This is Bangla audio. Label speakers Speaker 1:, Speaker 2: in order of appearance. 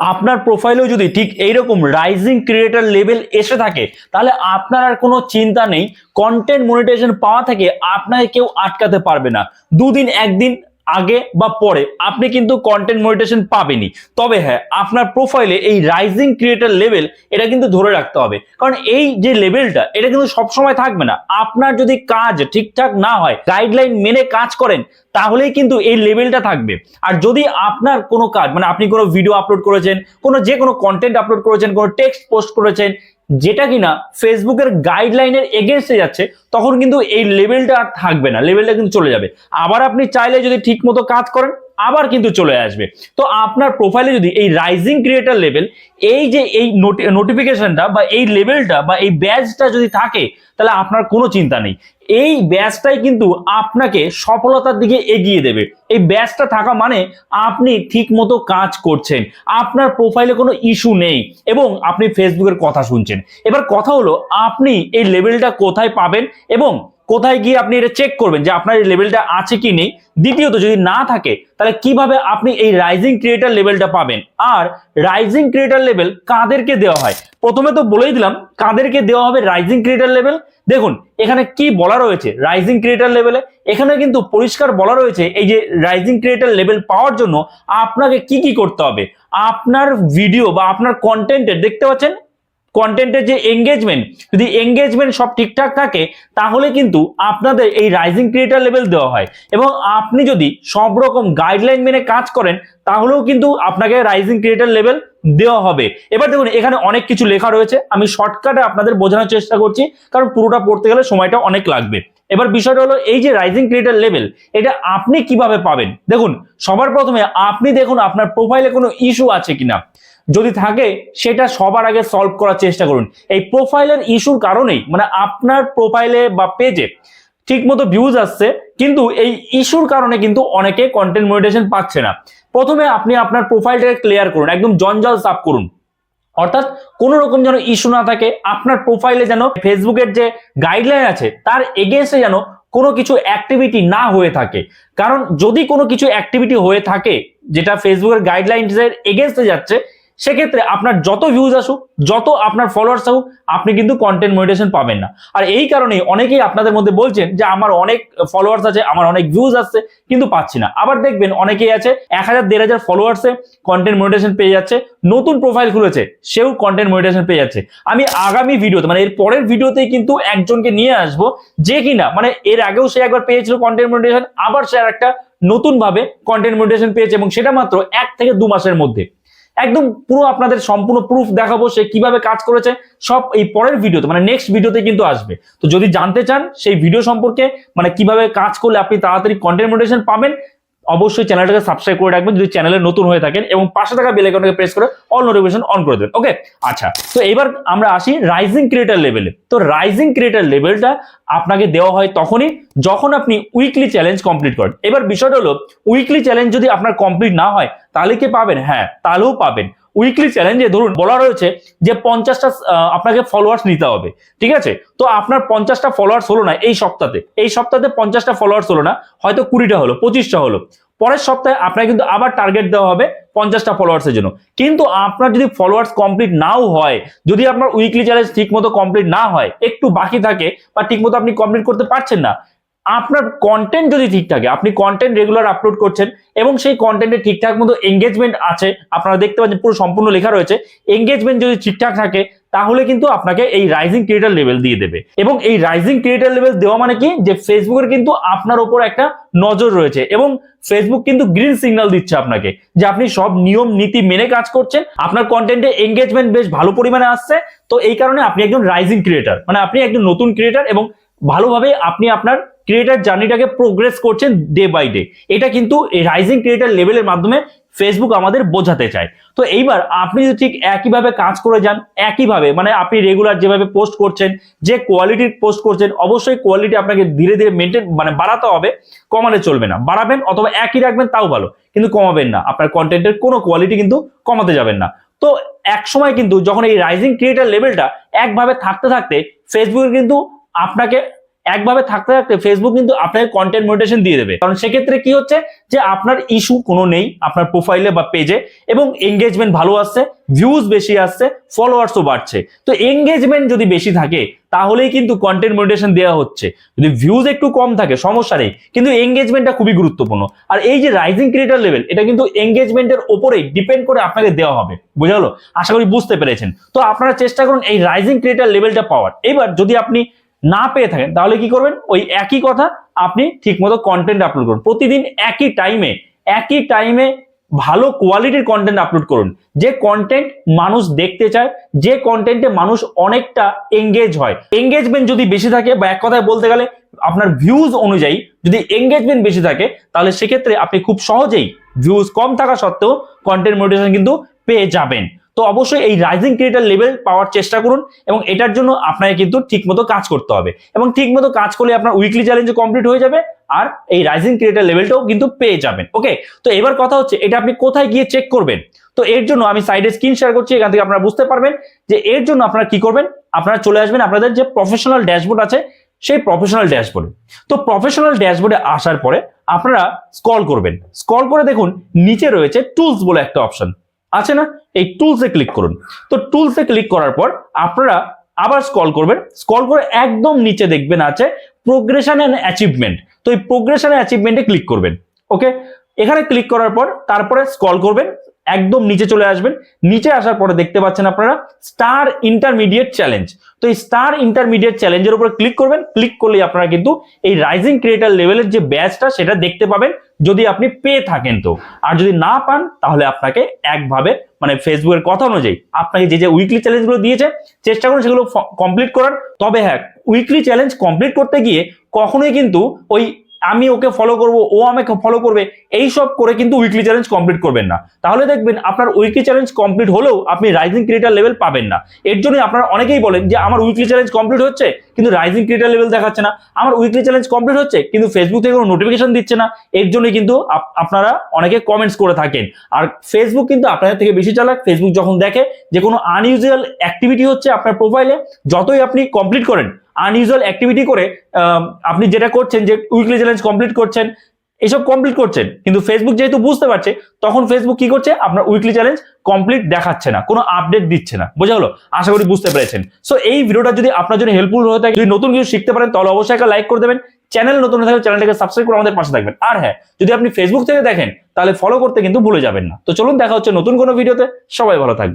Speaker 1: আপনার প্রোফাইলেও যদি ঠিক এইরকম রাইজিং ক্রিয়েটার লেভেল এসে থাকে, তাহলে আপনার আর কোনো চিন্তা নেই। কন্টেন্ট মনিটাইজেশন পাওয়া থেকে আপনাকে কেউ আটকাতে পারবে না। দুদিন, একদিন আগে বা পরে আপনি কিন্তু কন্টেন্ট মনিটেশন পাবেনই। তবে হ্যাঁ আপনার প্রোফাইলে এই রাইজিং ক্রিয়েটার লেভেল এটা কিন্তু ধরে রাখতে হবে। কারণ এই যে লেভেলটা এটা কিন্তু সবসময় থাকবে না। আপনার যদি কাজ ঠিকঠাক না হয় গাইডলাইন মেনে কাজ করেন, তাহলেই কিন্তু এই লেভেলটা থাকবে। আর যদি আপনার কোনো কাজ মানে আপনি কোনো ভিডিও আপলোড করেছেন, কোনো যে কোনো কন্টেন্ট আপলোড করেছেন, কোনো টেক্সট পোস্ট করেছেন যেটা কিনা ফেসবুকের গাইডলাইনের এগেনস্টে যাচ্ছে, তখন কিন্তু এই লেভেলটা আর থাকবে না লেভেলটা কিন্তু চলে যাবে। আবার আপনি চাইলে যদি ঠিক মতো কাজ করেন আবার কিন্তু চলে আসবে। তো আপনার প্রোফাইলে যদি এই রাইজিং ক্রিয়েটার লেভেল এই যে এই নোটিফিকেশনটা বা এই লেভেলটা বা এই ব্যাচটা যদি থাকে, তাহলে আপনার কোনো চিন্তা নেই। এই ব্যাচটাই কিন্তু আপনাকে সফলতার দিকে এগিয়ে দেবে। এই ব্যাচটা থাকা মানে আপনি ঠিক মতো কাজ করছেন। আপনার প্রোফাইলে কোনো ইস্যু নেই এবং আপনি ফেসবুকের কথা শুনছেন। এবার কথা হলো, আপনি এই লেভেলটা কোথায় পাবেন এবং কোথায় গিয়ে আপনি এটা চেক করবেন যে আপনার এই লেভেলটা আছে কি নেই? দ্বিতীয়ত, যদি না থাকে, তাহলে কীভাবে আপনি এই রাইজিং ক্রিয়েটার লেভেলটা পাবেন? আর রাইজিং ক্রিয়েটার লেভেল কাদেরকে দেওয়া হয়? প্রথমে তো বলেই দিলাম, কাদেরকে দেওয়া হবে রাইজিং ক্রিয়েটার লেভেল দেখুন, এখানে কি বলা রয়েছে রাইজিং ক্রিয়েটার লেভেলে এখানে কিন্তু পরিষ্কার বলা রয়েছে এই যে রাইজিং ক্রিয়েটার লেভেল পাওয়ার জন্য আপনাকে কি কি করতে হবে? আপনার ভিডিও বা আপনার কন্টেন্টের দেখতে পাচ্ছেন কন্টেন্টের যে এঙ্গেজমেন্ট যদি এঙ্গেজমেন্ট সব ঠিকঠাক থাকে, তাহলে কিন্তু আপনাদের এই রাইজিং ক্রিয়েটার লেভেল দেওয়া হয়। এবং আপনি যদি সব রকম গাইডলাইন মেনে কাজ করেন, তাহলেও কিন্তু আপনাকে রাইজিং ক্রিয়েটার লেভেল দেওয়া হবে। এবার দেখুন, এখানে অনেক কিছু লেখা রয়েছে। আমি শর্টকাটে আপনাদের বোঝানোর চেষ্টা করছি, কারণ পুরোটা পড়তে গেলে সময়টা অনেক লাগবে। এবার বিষয়টা হলো, এই যে রাইজিং ক্রিয়েটার লেভেল এটা আপনি কীভাবে পাবেন? দেখুন, সবার প্রথমে আপনি দেখুন আপনার প্রোফাইলে কোনো ইস্যু আছে কিনা। যদি থাকে, সেটা সবার আগে সলভ করার চেষ্টা করুন। এই প্রোফাইলের ইস্যুর কারণেই মানে আপনার প্রোফাইলে বা পেজে ঠিক মতো ভিউজ আসছে, কিন্তু এই ইস্যুর কারণে কিন্তু অনেকে কন্টেন্ট মনিটেশন পাচ্ছে না। প্রথমে আপনি আপনার প্রোফাইলটাকে ক্লিয়ার করুন, একদম জঞ্জাল সাফ করুন। অর্থাৎ কোনো রকম যেন ইস্যু না থাকে, আপনার প্রোফাইলে যেন ফেসবুকের যে গাইডলাইন আছে, তার এগেনস্টে যেন কোনো কিছু অ্যাক্টিভিটি না হয়ে থাকে। কারণ যদি কোনো কিছু অ্যাক্টিভিটি হয়ে থাকে, যেটা ফেসবুকের গাইডলাইন্সের এগেনস্টে যাচ্ছে সেক্ষেত্রে আপনার যত ভিউজ আসুক, যত আপনার ফলোয়ার্স আসুক আপনি কিন্তু কন্টেন্ট মনিটেশন পাবেন না। আর এই কারণেই অনেকেই আপনাদের মধ্যে বলছেন যে, আমার অনেক ফলোয়ার্স আছে, আমার অনেক ভিউজ আসছে, কিন্তু পাচ্ছি না। আবার দেখবেন অনেকেই আছে, এক হাজার, দেড় হাজার ফলোয়ার্সে কন্টেন্ট মনিটেশন পেয়ে যাচ্ছে, নতুন প্রোফাইল খুলেছে, সেও কন্টেন্ট মনিটেশন পেয়ে যাচ্ছে। আমি আগামী ভিডিওতে মানে এর পরের ভিডিওতেই কিন্তু একজনকে নিয়ে আসব, যে কিনা মানে এর আগেও সে একবার পেয়েছিল কন্টেন্ট মনিটেশন আবার সে আর একটা নতুনভাবে কন্টেন্ট মনিটেশন পেয়েছে, এবং সেটা মাত্র এক থেকে দু মাসের মধ্যে। একদম পুরো আপনাদের সম্পূর্ণ প্রুফ দেখাবো সে কীভাবে কাজ করেছে, সব এই পরের ভিডিওতে মানে নেক্সট ভিডিওতে কিন্তু আসবে। তো যদি জানতে চান, সেই ভিডিও সম্পর্কে মানে কীভাবে কাজ করলে আপনি তাড়াতাড়ি কন্টেন্ট মোটিভেশন পাবেন অবশ্যই চ্যানেলটাকে সাবস্ক্রাইব করে রাখবেন। যদি চ্যানেলে নতুন হয়ে থাকেন এবং পাশে থাকা বেল আইকনটাকে প্রেস করে অল নোটিফিকেশন অন করে দেবেন। ওকে আচ্ছা তো এবার আমরা আসি রাইজিং ক্রিয়েটার লেভেলে তো রাইজিং ক্রিয়েটার লেভেলটা আপনাকে দেওয়া হয় তখনই যখন আপনি উইকলি চ্যালেঞ্জ কমপ্লিট করেন। এবার বিষয়টা হলো উইকলি চ্যালেঞ্জ যদি আপনার কমপ্লিট না হয়, তাহলে কি পাবেন? হ্যাঁ তাহলেও পাবেন। উইকলি চ্যালেঞ্জে ধরুন বলা রয়েছে যে পঞ্চাশটা আপনাকে ফলোয়ার্স নিতে হবে, ঠিক আছে? তো আপনার পঞ্চাশটা ফলোয়ার্স হলো না এই সপ্তাহে এই সপ্তাহে পঞ্চাশটা ফলোয়ার্স হলো না, হয়তো কুড়িটা হলো, পঁচিশটা হলো। পরের সপ্তাহে আপনাকে কিন্তু আবার টার্গেট দেওয়া হবে পঞ্চাশটা ফলোয়ার্সের জন্য। কিন্তু আপনার যদি ফলোয়ার্স কমপ্লিট নাও হয়, যদি আপনার উইকলি চ্যালেঞ্জ ঠিক মতো কমপ্লিট না হয়, একটু বাকি থাকে বা ঠিক মতো আপনি কমপ্লিট করতে পারছেন না আপনার কন্টেন্ট যদি ঠিক থাকে, আপনি কন্টেন্ট রেগুলার আপলোড করছেন এবং সেই কন্টেন্টে ঠিকঠাক মতো এঙ্গেজমেন্ট আছে, আপনারা দেখতে পাচ্ছেন পুরো সম্পূর্ণ লেখা রয়েছে এঙ্গেজমেন্ট যদি ঠিকঠাক থাকে, তাহলে কিন্তু আপনাকে এই রাইজিং ক্রিয়েটার লেভেল দিয়ে দেবে। এবং এই রাইজিং ক্রিয়েটার লেভেল দেওয়া মানে কি? যে ফেসবুকের কিন্তু আপনার ওপর একটা নজর রয়েছে এবং ফেসবুক কিন্তু গ্রিন সিগন্যাল দিচ্ছে আপনাকে যে আপনি সব নিয়ম, নীতি মেনে কাজ করছেন, আপনার কন্টেন্টে এঙ্গেজমেন্ট বেশ ভালো পরিমাণে আসছে, তো এই কারণে আপনি একজন রাইজিং ক্রিয়েটার মানে আপনি একজন নতুন ক্রিয়েটার এবং ভালোভাবে আপনি আপনার ক্রিয়েটার জার্নিটাকে প্রোগ্রেস করছেন ডে বাই ডে এটা কিন্তু এই রাইজিং ক্রিয়েটার লেভেলের মাধ্যমে ফেসবুক আমাদের বোঝাতে চায়। তো এইবার আপনি যদি ঠিক একইভাবে কাজ করে যান, একইভাবে মানে আপনি রেগুলার যেভাবে পোস্ট করছেন, যে কোয়ালিটির পোস্ট করছেন, অবশ্যই কোয়ালিটি আপনাকে ধীরে ধীরে মেনটেন মানে বাড়াতে হবে, কমালে চলবে না। বাড়াবেন অথবা একই রাখবেন, তাও ভালো, কিন্তু কমাবেন না। আপনার কন্টেন্টের কোনো কোয়ালিটি কিন্তু কমাতে যাবেন না। তো এক সময় কিন্তু যখন এই রাইজিং ক্রিয়েটার লেভেলটা একভাবে থাকতে থাকতে ফেসবুকের কিন্তু আপনাকে একভাবে থাকতে থাকতে ফেসবুক কিন্তু আপনাকে কন্টেন্ট মনিটেশন দিয়ে দেবে। কারণ সেক্ষেত্রে কি হচ্ছে যে আপনার ইস্যু কোনো নেই, আপনার প্রোফাইলে বা পেজে এবং এঙ্গেজমেন্ট ভালো আসছে ভিউজ বেশি আসছে ফলোয়ার্সও বাড়ছে। তো এঙ্গেজমেন্ট যদি বেশি থাকে, তাহলেই কিন্তু কন্টেন্ট মনিটেশন দেওয়া হচ্ছে। যদি ভিউজ একটু কম থাকে, সমস্যা নেই। কিন্তু এঙ্গেজমেন্টটা খুবই গুরুত্বপূর্ণ। আর এই যে রাইজিং ক্রিয়েটার লেভেল এটা কিন্তু এঙ্গেজমেন্টের ওপরেই ডিপেন্ড করে আপনাকে দেওয়া হবে। বোঝা হলো? আশা করি বুঝতে পেরেছেন। তো আপনারা চেষ্টা করুন এই রাইজিং ক্রিয়েটার লেভেলটা পাওয়ার। এবার যদি আপনি না পেয়ে থাকেন, তাহলে কি করবেন? ওই একই কথা আপনি ঠিকমতো কন্টেন্ট আপলোড করুন। প্রতিদিন একই টাইমে একই টাইমে ভালো কোয়ালিটির কন্টেন্ট আপলোড করুন। যে কন্টেন্ট মানুষ দেখতে চায়, যে কন্টেন্টে মানুষ অনেকটা এঙ্গেজ হয়। এঙ্গেজমেন্ট যদি বেশি থাকে বা এক কথায় বলতে গেলে আপনার ভিউজ অনুযায়ী যদি এঙ্গেজমেন্ট বেশি থাকে, তাহলে সেক্ষেত্রে আপনি খুব সহজেই ভিউজ কম থাকা সত্ত্বেও কন্টেন্ট মোটিভেশন কিন্তু পেয়ে যাবেন। তো অবশ্যই এই রাইজিং ক্রিয়েটার লেভেল পাওয়ার চেষ্টা করুন এবং এটার জন্য আপনাকে কিন্তু ঠিকমতো কাজ করতে হবে। এবং ঠিকমতো কাজ করলে আপনার উইকলি চ্যালেঞ্জ কমপ্লিট হয়ে যাবে আর এই রাইজিং ক্রিয়েটার লেভেলটাও কিন্তু পেয়ে যাবেন। ওকে তো এবার কথা হচ্ছে, এটা আপনি কোথায় গিয়ে চেক করবেন? তো এর জন্য আমি সাইডে স্ক্রিন শেয়ার করছি, এখান থেকে আপনারা বুঝতে পারবেন যে এর জন্য আপনারা কি করবেন? আপনারা চলে আসবেন আপনাদের যে প্রফেশনাল ড্যাশবোর্ড আছে, সেই প্রফেশনাল ড্যাশবোর্ডে তো প্রফেশনাল ড্যাশবোর্ডে আসার পরে আপনারা স্ক্রল করবেন। স্ক্রল করে দেখুন, নিচে রয়েছে টুলস বলে একটা অপশন আছে না? এই টুলসে ক্লিক করুন। তো টুলসে ক্লিক করার পর আপনারা আবার স্কল করবেন। স্ক্রল করে একদম নিচে দেখবেন আছে প্রোগ্রেশন অ্যান্ড অ্যাচিভমেন্ট তো এই প্রোগ্রেশন অ্যাচিভমেন্টে ক্লিক করবেন। ওকে এখানে ক্লিক করার পর তারপরে স্কল করবেন। একদম নিচে চলে আসবেন। নিচে আসার পরে দেখতে পাচ্ছেন আপনারা স্টার ইন্টারমিডিয়েট চ্যালেঞ্জ। তো এই স্টার ইন্টারমিডিয়েট চ্যালেঞ্জের উপরে ক্লিক করবেন। ক্লিক করলেই আপনারা কিন্তু এই রাইজিং ক্রিয়েটার লেভেলের যে ব্যাচটা, সেটা দেখতে পাবেন যদি আপনি পেয়ে থাকেন তো। আর যদি না পান, তাহলে আপনাকে একভাবে মানে ফেসবুকের কথা অনুযায়ী আপনাকে যে যে উইকলি চ্যালেঞ্জগুলো দিয়েছে, চেষ্টা করুন সেগুলো কমপ্লিট করার। তবে হ্যাঁ উইকলি চ্যালেঞ্জ কমপ্লিট করতে গিয়ে কখনোই কিন্তু ওই আমি ওকে ফলো করব, ও আমাকে ফলো করবে এই সব করে কিন্তু উইকলি চ্যালেঞ্জ কমপ্লিট করবেন না। তাহলে দেখবেন আপনার উইকলি চ্যালেঞ্জ কমপ্লিট হলেও আপনি রাইজিং ক্রিয়েটার লেভেল পাবেন না। এর জন্য আপনারা অনেকেই বলেন যে, আমার উইকলি চ্যালেঞ্জ কমপ্লিট হচ্ছে, কিন্তু রাইজিং ক্রিয়েটার লেভেল দেখাচ্ছে না। আমার উইকলি চ্যালেঞ্জ কমপ্লিট হচ্ছে, কিন্তু ফেসবুক থেকে কোনো নোটিফিকেশন দিচ্ছে না। এর জন্যই কিন্তু আপ- আপনারা অনেকে কমেন্টস করে থাকেন। আর ফেসবুক কিন্তু আপনাদের থেকে বেশি চালাক। ফেসবুক যখন দেখে যে কোনো আনইউজুয়াল অ্যাক্টিভিটি হচ্ছে আপনার প্রোফাইলে যতই আপনি কমপ্লিট করেন আনইউজুয়াল অ্যাক্টিভিটি করে আপনি যেটা করছেন যে উইকলি চ্যালেঞ্জ কমপ্লিট করছেন, এসব কমপ্লিট করছেন। কিন্তু ফেসবুক যেহেতু বুঝতে পারছে, তখন ফেসবুক কি করছে? আপনার উইকলি চ্যালেঞ্জ কমপ্লিট দেখাচ্ছে না, কোনো আপডেট দিচ্ছে না। বোঝা হলো আশা করি বুঝতে পেরেছেন। সো এই ভিডিওটা যদি আপনার জন্য হেল্পফুল হয়ে থাকে, যদি নতুন কিছু শিখতে পারেন, তাহলে অবশ্যই একটা লাইক করে দেবেন। চ্যানেল নতুন থাকলে চ্যানেলটাকে সাবস্ক্রাইব করে আমাদের পাশে থাকবেন। আর হ্যাঁ যদি আপনি ফেসবুক থেকে দেখেন, তাহলে ফলো করতে কিন্তু ভুলে যাবেন না। তো চলুন, দেখা হচ্ছে নতুন কোনো ভিডিওতে সবাই ভালো থাকবেন।